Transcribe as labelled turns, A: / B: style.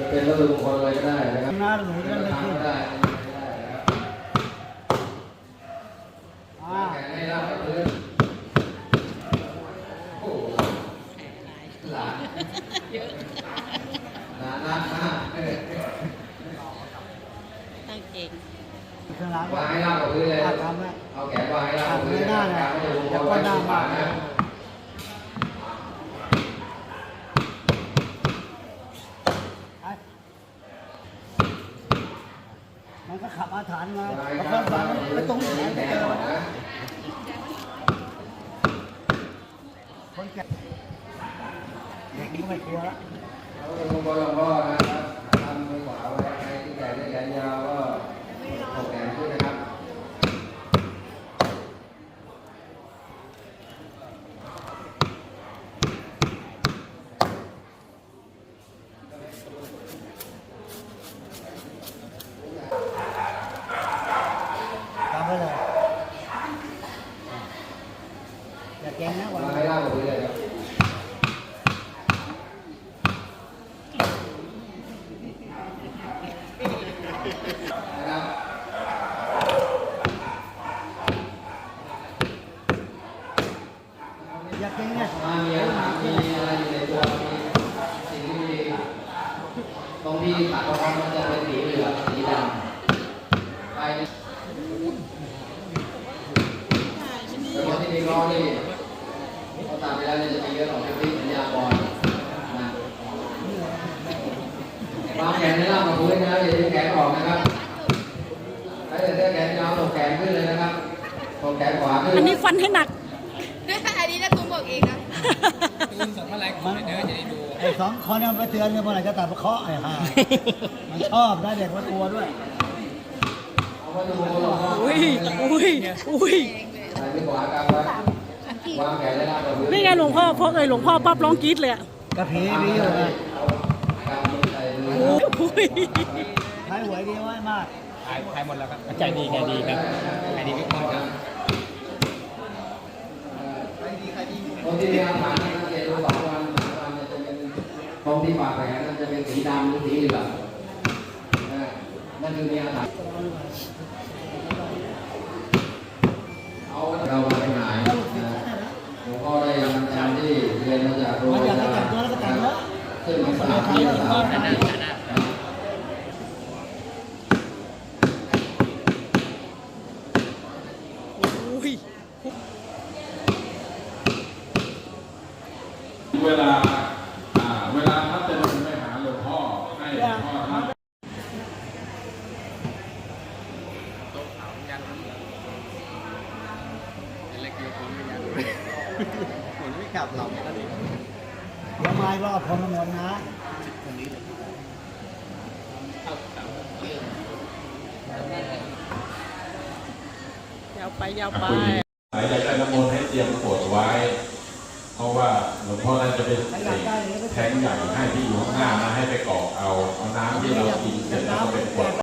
A: จะเป็นรัตถุมงคลอะไรก็ได้นะครั
B: บน้าหนูก็ได้ก็
A: ได้
B: แข
A: นให้รับกับพื้นโอ้โหหลานเยอะหลานรักมาตั้งเก่ง
B: วางใ
A: ห้รับกับพื้นเลยเอาแขนวางให้รับกับพื้นนะครับวัตถุล้ว้ที่ขวาน
B: ะ ขับอาถรรพ์มาบางคนฟังไปตรงไหนก็เจอ
A: นะคนแก่
B: เด็กนี่ก็ไม่กลัวละ
A: เขาเป็นหลวงพ่อหลวงพ่อนะครับทำมือขวาไว้ใครที่แขนได้แขนยาวก็ถกแขนขึ้นนะครับ
B: ทำไปเลยอ ย่าเก่งนะวันมานี้ให้
A: ล่างผมเลยครับนะครับ
B: อย่าเก่งเนี่ยมามีอาหารมี
A: อะไรอยู่ในตัวมีสิ่งที่มีตรงที่ขาดตรงมันจะเป็นสีเหลืองสีดำไปแต่คนที่มีกล้องนี่เขาตัดไปแล้วเนี่ยจะมีเยอะหน่อยที่สัญญาบอลนะวางแขนในล่างกับพื้นนะอย่าดึงแขนออกนะครับถ้าจะได้แขนยาวตกแขนขึ้นเลยนะครับตกแขนขวาขึ้นอันนี
C: ้ฟันให้หนัก
D: อันนี้นะตุ้มบอกเองนะ
E: มัน
B: ไอ้สองคนเนี่ยมันไปเตือนกันเมื่อไหร่จะตัดเคาะไอ้ห่ามันชอบนะเด็กมันกลัวด้วย
A: เอาไว้ดูหลวงพ่ออุ้ยอุ
C: ้ยอุ้ย
A: ใส่ที่ข วากลางไว้วางแขนในล่างกับพื้นนี่ไงหลวงพ่อพอเอ่ยหลวงพ่อปั๊บร้องก
C: รี๊ดเลยอะ
B: กระพีมีอยู่ไง
A: กำมือใส่มืออุ้ย
B: ใช้หวยดีไว้มาก
E: ขายขายหมดแล้วครับใจดีใจดีครับ
A: ขายดีทุกคนครับคนที่มีอาหารนี่สังเกตดูสองวันสามวันเนี่ยจะเป็นตรงที่ปากแผลมันจะเป็นสีดำหรือสีเหลืองนะนั่นคือมีอาหารเอาเรามาไปไหนนะหลวงพ่อได้นำการที่เรียนมาจากโรง มัน เรี อย ยาก น ให้แต่งตัวแล้วก็แต่งเย
B: อ
A: ะซึ่งเป็นสถานที่สถานที่
C: อุ้ย
F: เวลาอ่าเวลาท่านจะเดินไปหาหลวงพ่อให้หลวงพ่อท่านเ
G: ดี๋ยวมารอบคน
B: ละหมดนะ
C: ยาวไปยาว
F: ไปหายใจใต้น้ำมนต์ให้เตรียมขวดไว้ เพราะว่าหลวงพ่อน่าจะเป็น
B: แทงใหญ่ให้ที่อยู่ข้างหน้า
F: นะให้ไปกรอกเอาเอาน้ำที่เรากินเสร็จแล้วก็เป็นขวด